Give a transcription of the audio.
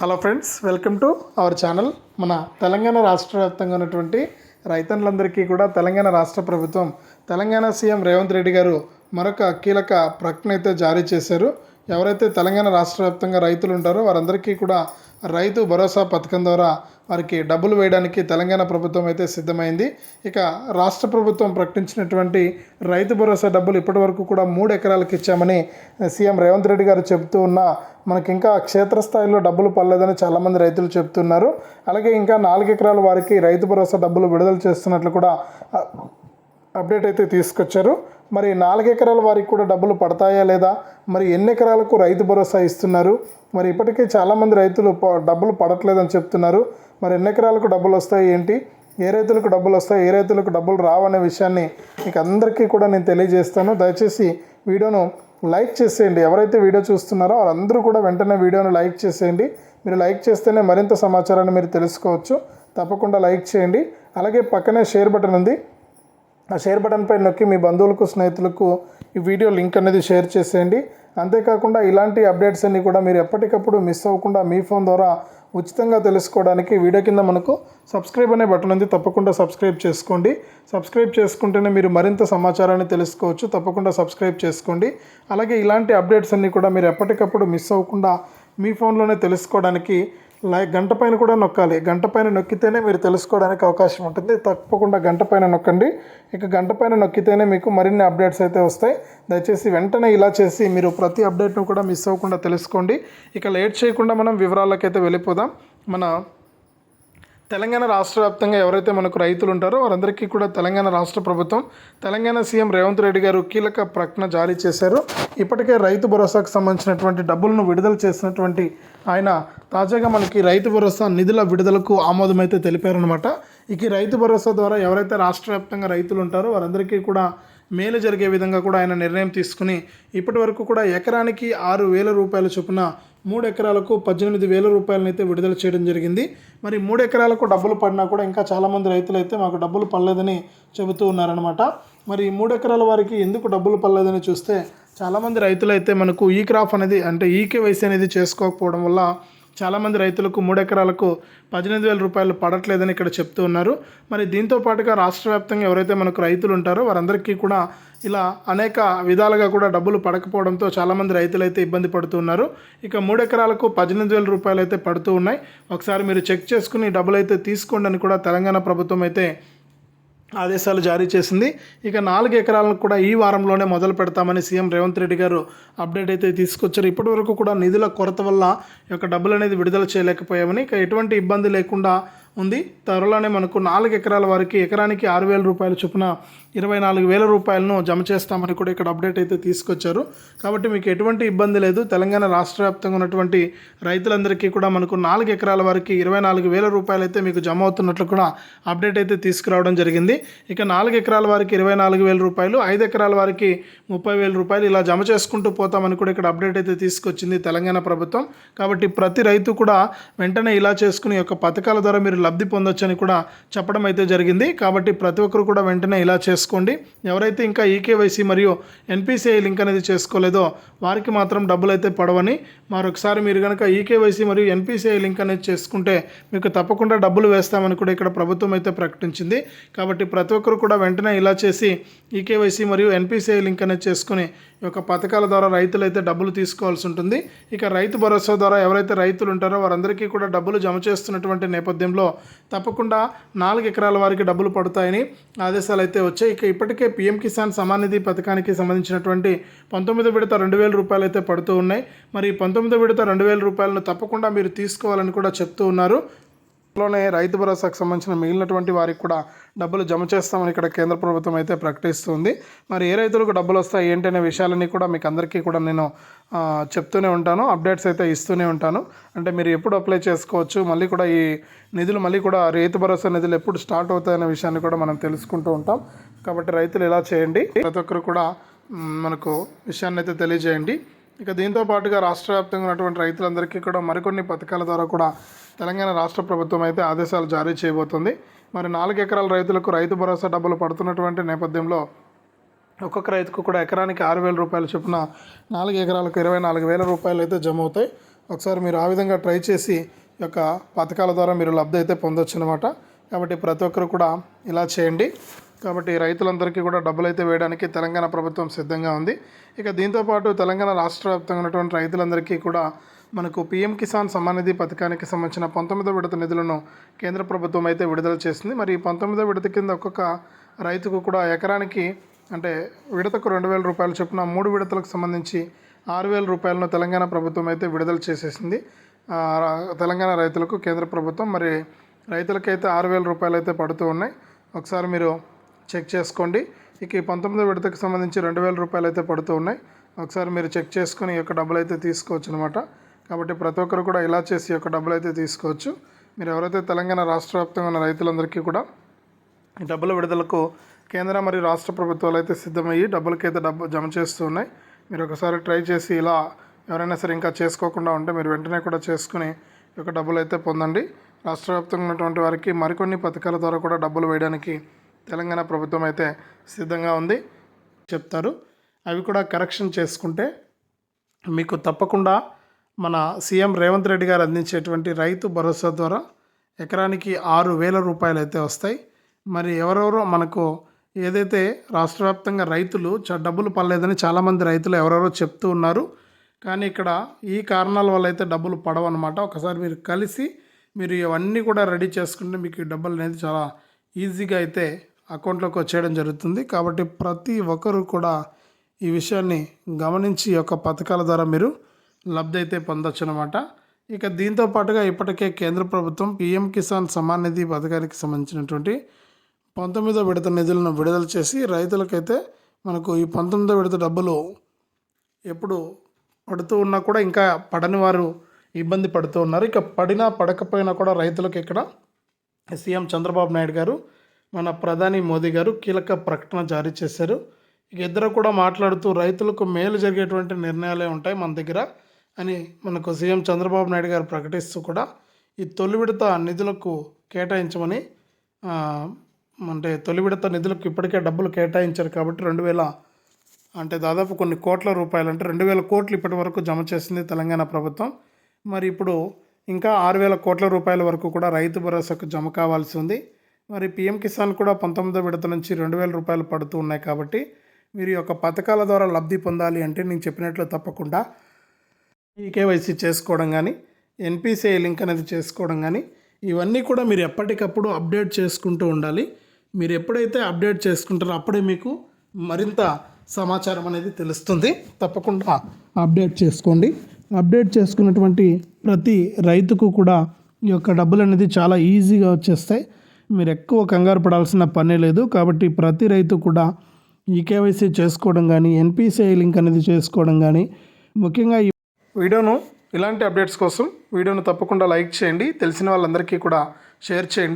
Hello friends welcome to our channel మన తెలంగాణ రాష్ట్ర వ్యాప్తంగా ఉన్నటువంటి రైతన్నులందరికీ కూడా తెలంగాణ రాష్ట్ర ప్రభుత్వం తెలంగాణ సీఎం రేవంత్ రెడ్డి గారు మరొక కీలక ప్రకటన అయితే జారీ చేశారు. ఎవరైతే తెలంగాణ రాష్ట్ర వ్యాప్తంగా రైతులు ఉంటారో వారందరికీ కూడా రైతు భరోసా పథకం ద్వారా వారికి డబ్బులు వేయడానికి తెలంగాణ ప్రభుత్వం అయితే సిద్ధమైంది. ఇక రాష్ట్ర ప్రభుత్వం ప్రకటించినటువంటి రైతు భరోసా డబ్బులు ఇప్పటి వరకు కూడా మూడు ఎకరాలకు ఇచ్చామని సీఎం రేవంత్ రెడ్డి గారు చెబుతూ ఉన్నా మనకి ఇంకా క్షేత్రస్థాయిలో డబ్బులు పడలేదని చాలామంది రైతులు చెప్తున్నారు అలాగే ఇంకా నాలుగు ఎకరాల వారికి రైతు భరోసా డబ్బులు విడుదల చేస్తున్నట్లు కూడా అప్డేట్ అయితే తీసుకొచ్చారు. మరి నాలుగెకరాల వారికి కూడా డబ్బులు పడతాయా లేదా? మరి ఎన్ని ఎకరాలకు రైతు భరోసా ఇస్తున్నారు. మరి ఇప్పటికే చాలామంది రైతులు ప- డబ్బులు పడట్లేదని చెప్తున్నారు. మరి ఎన్ని ఎకరాలకు డబ్బులు వస్తాయి ఏంటి? ఏ రైతులకు డబ్బులు వస్తాయి? ఏ రైతులకు డబ్బులు రావనే విషయాన్ని మీకు అందరికీ కూడా నేను తెలియజేస్తాను. దయచేసి వీడియోను లైక్ చేసేయండి. ఎవరైతే వీడియో చూస్తున్నారో వారందరూ కూడా వెంటనే వీడియోను లైక్ చేసేయండి. మీరు లైక్ చేస్తేనే మరింత సమాచారాన్ని మీరు తెలుసుకోవచ్చు. తప్పకుండా లైక్ చేయండి. అలాగే పక్కనే షేర్ బటన్ ఉంది. ఆ షేర్ బటన్ పై నొక్కి మీ బంధువులకు స్నేహితులకు ఈ వీడియో లింక్ అనేది షేర్ చేసేయండి. అంతేకాకుండా ఇలాంటి అప్డేట్స్ అన్నీ కూడా మీరు ఎప్పటికప్పుడు మిస్ అవ్వకుండా మీ ఫోన్ ద్వారా ఉచితంగా తెలుసుకోవడానికి వీడియో కింద మనకు సబ్స్క్రైబ్ అనే బటన్ ఉంది. తప్పకుండా సబ్స్క్రైబ్ చేసుకోండి. సబ్స్క్రైబ్ చేసుకుంటేనే మీరు మరింత సమాచారాన్ని తెలుసుకోవచ్చు. తప్పకుండా సబ్స్క్రైబ్ చేసుకోండి. అలాగే ఇలాంటి అప్డేట్స్ అన్నీ కూడా మీరు ఎప్పటికప్పుడు మిస్ అవ్వకుండా మీ ఫోన్లోనే తెలుసుకోవడానికి లైక్ గంట పైన కూడా నొక్కాలి. గంట పైన నొక్కితేనే మీరు తెలుసుకోవడానికి అవకాశం ఉంటుంది. తప్పకుండా గంట పైన నొక్కండి. ఇక గంట పైన నొక్కితేనే మీకు మరిన్ని అప్డేట్స్ అయితే వస్తాయి. దయచేసి వెంటనే ఇలా చేసి మీరు ప్రతి అప్డేట్ను కూడా మిస్ అవ్వకుండా తెలుసుకోండి. ఇక లేట్ చేయకుండా మనం వివరాలకైతే వెళ్ళిపోదాం. మన తెలంగాణ రాష్ట్ర వ్యాప్తంగా ఎవరైతే మనకు రైతులు ఉంటారో వారందరికీ కూడా తెలంగాణ రాష్ట్ర ప్రభుత్వం తెలంగాణ సీఎం రేవంత్ రెడ్డి గారు కీలక ప్రకటన జారీ చేశారు. ఇప్పటికే రైతు భరోసాకు సంబంధించినటువంటి డబ్బులను విడుదల చేసినటువంటి ఆయన తాజాగా మనకి రైతు భరోసా నిధుల విడుదలకు ఆమోదమైతే తెలిపారనమాట ఇక ఈ రైతు భరోసా ద్వారా ఎవరైతే రాష్ట్ర వ్యాప్తంగా రైతులు ఉంటారో వారందరికీ కూడా మేలు జరిగే విధంగా కూడా ఆయన నిర్ణయం తీసుకుని ఇప్పటి వరకు కూడా ఎకరానికి ఆరు వేల రూపాయల చొప్పున మూడు ఎకరాలకు పద్దెనిమిది వేల రూపాయలనైతే విడుదల చేయడం జరిగింది. మరి మూడు ఎకరాలకు డబ్బులు పడినా కూడా ఇంకా చాలామంది రైతులు అయితే మాకు డబ్బులు పడలేదని చెబుతూ ఉన్నారనమాట మరి మూడు ఎకరాల వారికి ఎందుకు డబ్బులు పడలేదని చూస్తే చాలామంది రైతులు అయితే మనకు ఈ క్రాప్ అనేది అంటే ఈకేవైసీ అనేది చేసుకోకపోవడం వల్ల చాలామంది రైతులకు మూడు ఎకరాలకు పద్దెనిమిది వేల రూపాయలు పడట్లేదని ఇక్కడ చెప్తూ ఉన్నారు. మరి దీంతో పాటుగా రాష్ట్ర వ్యాప్తంగా ఎవరైతే మనకు రైతులు ఉంటారో వారందరికీ కూడా ఇలా అనేక విధాలుగా కూడా డబ్బులు పడకపోవడంతో చాలామంది రైతులు అయితే ఇబ్బంది పడుతున్నారు ఇక మూడు ఎకరాలకు పద్దెనిమిది వేల రూపాయలు అయితే పడుతూ ఉన్నాయి. ఒకసారి మీరు చెక్ చేసుకుని డబ్బులు అయితే తీసుకోండి అని కూడా తెలంగాణ ప్రభుత్వం అయితే ఆదేశాలు జారీ చేసింది. ఇక నాలుగు ఎకరాలను కూడా ఈ వారంలోనే మొదలు పెడతామని సీఎం రేవంత్ రెడ్డి గారు అప్డేట్ అయితే తీసుకొచ్చారు. ఇప్పటి వరకు కూడా నిధుల కొరత వల్ల ఈ యొక్క డబ్బులు అనేది విడుదల చేయలేకపోయామని. ఇక ఎటువంటి ఇబ్బంది లేకుండా ఉంది. త్వరలోనే మనకు నాలుగు ఎకరాల వారికి ఎకరానికి ఆరు వేల రూపాయల చొప్పున ఇరవై నాలుగు వేల రూపాయలను జమ చేస్తామని కూడా ఇక్కడ అప్డేట్ అయితే తీసుకొచ్చారు. కాబట్టి మీకు ఎటువంటి ఇబ్బంది లేదు. తెలంగాణ రాష్ట్ర వ్యాప్తంగా ఉన్నటువంటి రైతులందరికీ కూడా మనకు నాలుగు ఎకరాల వారికి ఇరవై నాలుగు వేల రూపాయలు అయితే మీకు జమ అవుతున్నట్లు కూడా అప్డేట్ అయితే తీసుకురావడం జరిగింది. ఇక నాలుగు ఎకరాల వారికి ఇరవై నాలుగు వేల రూపాయలు ఐదు ఎకరాల వారికి ముప్పై వేల రూపాయలు ఇలా జమ చేసుకుంటూ పోతామని కూడా ఇక్కడ అప్డేట్ అయితే తీసుకొచ్చింది తెలంగాణ ప్రభుత్వం. కాబట్టి ప్రతి రైతు కూడా వెంటనే ఇలా చేసుకుని యొక్క పథకాల ద్వారా మీరు లబ్ధి పొందొచ్చని కూడా చెప్పడం అయితే జరిగింది. కాబట్టి ప్రతి ఒక్కరు కూడా వెంటనే ఇలా చేసుకోండి. ఎవరైతే ఇంకా ఈకేవైసీ మరియు ఎన్పిసిఐ లింక్ అనేది చేసుకోలేదో వారికి మాత్రం డబ్బులు అయితే పడవని మరొకసారి మీరు కనుక ఈకేవైసీ మరియు ఎన్పిసిఐ లింక్ అనేది చేసుకుంటే మీకు తప్పకుండా డబ్బులు వేస్తామని కూడా ఇక్కడ ప్రభుత్వం అయితే ప్రకటించింది. కాబట్టి ప్రతి ఒక్కరు కూడా వెంటనే ఇలా చేసి ఈకేవైసీ మరియు ఎన్పిసిఐ లింక్ అనేది చేసుకుని యొక్క పథకాల ద్వారా రైతులు అయితే డబ్బులు తీసుకోవాల్సి ఉంటుంది. ఇక రైతు భరోసా ద్వారా ఎవరైతే రైతులు ఉంటారో వారందరికీ కూడా డబ్బులు జమ చేస్తున్నటువంటి నేపథ్యంలో తప్పకుండా నాలుగు ఎకరాల వారికి డబ్బులు పడతాయని ఆదేశాలు అయితే వచ్చాయి. ఇక ఇప్పటికే పీఎం కిసాన్ సమాన్ నిధి పథకానికి సంబంధించినటువంటి పంతొమ్మిది విడత రెండు వేల రూపాయలు అయితే పడుతూ ఉన్నాయి. మరి పంతొమ్మిది విడత రెండు వేల రూపాయలను తప్పకుండా మీరు తీసుకోవాలని కూడా చెప్తూ ఉన్నారు. లోనే రైతు భరోసాకు సంబంధించిన మిగిలినటువంటి వారికి కూడా డబ్బులు జమ చేస్తామని ఇక్కడ కేంద్ర ప్రభుత్వం అయితే ప్రకటిస్తుంది. మరి ఏ రైతులకు డబ్బులు వస్తాయి ఏంటి అనే విషయాలన్నీ కూడా మీకు అందరికీ కూడా నేను చెప్తూనే ఉంటాను అప్డేట్స్ అయితే ఇస్తూనే ఉంటాను. అంటే మీరు ఎప్పుడు అప్లై చేసుకోవచ్చు మళ్ళీ కూడా ఈ నిధులు మళ్ళీ కూడా రైతు భరోసా నిధులు ఎప్పుడు స్టార్ట్ అవుతాయనే విషయాన్ని కూడా మనం తెలుసుకుంటూ ఉంటాం. కాబట్టి రైతులు ఇలా చేయండి? ప్రతి ఒక్కరు కూడా మనకు విషయాన్ని అయితే తెలియజేయండి. ఇక దీంతో పాటుగా రాష్ట్ర వ్యాప్తంగా ఉన్నటువంటి రైతులందరికీ కూడా మరికొన్ని పథకాల ద్వారా కూడా తెలంగాణ రాష్ట్ర ప్రభుత్వం అయితే ఆదేశాలు జారీ చేయబోతుంది. మరి నాలుగు ఎకరాల రైతులకు రైతు భరోసా డబ్బులు పడుతున్నటువంటి నేపథ్యంలో ఒక్కొక్క రైతుకు కూడా ఎకరానికి ఆరు వేల రూపాయల చొప్పున నాలుగు ఎకరాలకు ఇరవై నాలుగు వేల రూపాయలు అయితే జమ అవుతాయి. ఒకసారి మీరు ఆ విధంగా ట్రై చేసి యొక్క పథకాల ద్వారా మీరు లబ్ధి అయితే పొందొచ్చు అనమాట కాబట్టి ప్రతి ఒక్కరు కూడా ఇలా చేయండి. కాబట్టి రైతులందరికీ కూడా డబ్బులు అయితే వేయడానికి తెలంగాణ ప్రభుత్వం సిద్ధంగా ఉంది. ఇక దీంతోపాటు తెలంగాణ రాష్ట్ర వ్యాప్తంగా ఉన్నటువంటి రైతులందరికీ కూడా మనకు పీఎం కిసాన్ సమ్మాన్ నిధి పథకానికి సంబంధించిన పంతొమ్మిదో విడత నిధులను కేంద్ర ప్రభుత్వం అయితే విడుదల చేసింది. మరి ఈ పంతొమ్మిదో విడత కింద ఒక్కొక్క రైతుకు కూడా ఎకరానికి అంటే విడతకు రెండు వేల రూపాయలు చొప్పున మూడు విడతలకు సంబంధించి ఆరు వేల రూపాయలను తెలంగాణ ప్రభుత్వం అయితే విడుదల చేసేసింది. తెలంగాణ రైతులకు కేంద్ర ప్రభుత్వం మరి రైతులకైతే ఆరు వేల రూపాయలు అయితే పడుతూ ఉన్నాయి. ఒకసారి మీరు చెక్ చేసుకోండి. ఇక ఈ పంతొమ్మిదో విడతకు సంబంధించి రెండు వేల రూపాయలు అయితే పడుతూ ఉన్నాయి. ఒకసారి మీరు చెక్ చేసుకుని ఈ యొక్క డబ్బులు అయితే తీసుకోవచ్చు అనమాట కాబట్టి ప్రతి ఒక్కరు కూడా ఇలా చేసి ఈ యొక్క డబ్బులు అయితే తీసుకోవచ్చు. మీరు ఎవరైతే తెలంగాణ రాష్ట్ర వ్యాప్తంగా ఉన్న రైతులందరికీ కూడా ఈ డబ్బుల విడుదలకు కేంద్ర మరియు రాష్ట్ర ప్రభుత్వాలు అయితే సిద్ధమయ్యి డబ్బులకైతే డబ్బు జమ చేస్తూ ఉన్నాయి. మీరు ఒకసారి ట్రై చేసి ఇలా ఎవరైనా సరే ఇంకా చేసుకోకుండా ఉంటే మీరు వెంటనే కూడా చేసుకుని ఈ యొక్క డబ్బులు అయితే పొందండి. రాష్ట్ర వ్యాప్తంగా ఉన్నటువంటి వారికి మరికొన్ని పథకాల ద్వారా కూడా డబ్బులు వేయడానికి తెలంగాణ ప్రభుత్వం అయితే సిద్ధంగా ఉంది చెప్తారు. అవి కూడా కరెక్షన్ చేసుకుంటే మీకు తప్పకుండా మన సీఎం రేవంత్ రెడ్డి గారు అందించేటువంటి రైతు భరోసా ద్వారా ఎకరానికి ఆరు వేల రూపాయలు అయితే వస్తాయి. మరి ఎవరెవరో మనకు ఏదైతే రాష్ట్ర వ్యాప్తంగా రైతులు డబ్బులు పడలేదని చాలామంది రైతులు ఎవరెవరో చెప్తూ ఉన్నారు. కానీ ఇక్కడ ఈ కారణాల వల్ల అయితే డబ్బులు పడవన్నమాట. ఒకసారి మీరు కలిసి మీరు ఇవన్నీ కూడా రెడీ చేసుకుంటే మీకు ఈ డబ్బులు అనేది చాలా ఈజీగా అయితే అకౌంట్లోకి వచ్చేయడం జరుగుతుంది. కాబట్టి ప్రతి ఒక్కరు కూడా ఈ విషయాన్ని గమనించి యొక్క పథకాల ద్వారా మీరు లబ్ధి అయితే పొందొచ్చు అనమాట ఇక దీంతో పాటుగా ఇప్పటికే కేంద్ర ప్రభుత్వం పీఎం కిసాన్ సమాన్ నిధి పథకానికి సంబంధించినటువంటి పంతొమ్మిదో విడత నిధులను విడుదల చేసి రైతులకైతే మనకు ఈ పంతొమ్మిదో విడత డబ్బులు ఎప్పుడు పడుతూ ఉన్నా కూడా ఇంకా పడని వారు ఇబ్బంది పడుతూ ఉన్నారు. ఇక పడినా పడకపోయినా కూడా రైతులకు ఇక్కడ సీఎం చంద్రబాబు నాయుడు గారు మన ప్రధాని మోదీ గారు కీలక ప్రకటన జారీ చేశారు. ఇక ఇద్దరు కూడా మాట్లాడుతూ రైతులకు మేలు జరిగేటువంటి నిర్ణయాలే ఉంటాయి మన దగ్గర అని మనకు సీఎం చంద్రబాబు నాయుడు గారు ప్రకటిస్తూ కూడా ఈ తొలి విడత నిధులకు కేటాయించమని అంటే తొలి విడత నిధులకు ఇప్పటికే డబ్బులు కేటాయించారు కాబట్టి రెండు వేల అంటే దాదాపు కొన్ని కోట్ల రూపాయలు అంటే రెండు వేల కోట్లు ఇప్పటి వరకు జమ చేసింది తెలంగాణ ప్రభుత్వం. మరి ఇప్పుడు ఇంకా ఆరు వేల కోట్ల రూపాయల వరకు కూడా రైతు భరోసాకు జమ కావాల్సి ఉంది. మరి పిఎం కిసాన్ కూడా పంతొమ్మిదో విడత నుంచి రెండు వేల రూపాయలు పడుతూ ఉన్నాయి కాబట్టి మీరు ఈ యొక్క పథకాల ద్వారా లబ్ధి పొందాలి అంటే నేను చెప్పినట్లు తప్పకుండా ఈ కేవైసీ చేసుకోవడం కానీ ఎన్పిసిఐ లింక్ అనేది చేసుకోవడం కానీ ఇవన్నీ కూడా మీరు ఎప్పటికప్పుడు అప్డేట్ చేసుకుంటూ ఉండాలి. మీరు ఎప్పుడైతే అప్డేట్ చేసుకుంటారో అప్పుడే మీకు మరింత సమాచారం అనేది తెలుస్తుంది. తప్పకుండా అప్డేట్ చేసుకోండి. అప్డేట్ చేసుకున్నటువంటి ప్రతి రైతుకు కూడా ఈ యొక్క డబ్బులు అనేది చాలా ఈజీగా వచ్చేస్తాయి. మీరు ఎక్కువ కంగారు పడాల్సిన పనే లేదు. కాబట్టి ప్రతి రైతు కూడా ఈ కేవైసీ చేసుకోవడం కానీ ఎన్పిసిఐ లింక్ అనేది చేసుకోవడం కానీ ముఖ్యంగా ఈ వీడియోను ఇలాంటి అప్డేట్స్ కోసం వీడియోను తప్పకుండా లైక్ చేయండి. తెలిసిన వాళ్ళందరికీ కూడా షేర్ చేయండి.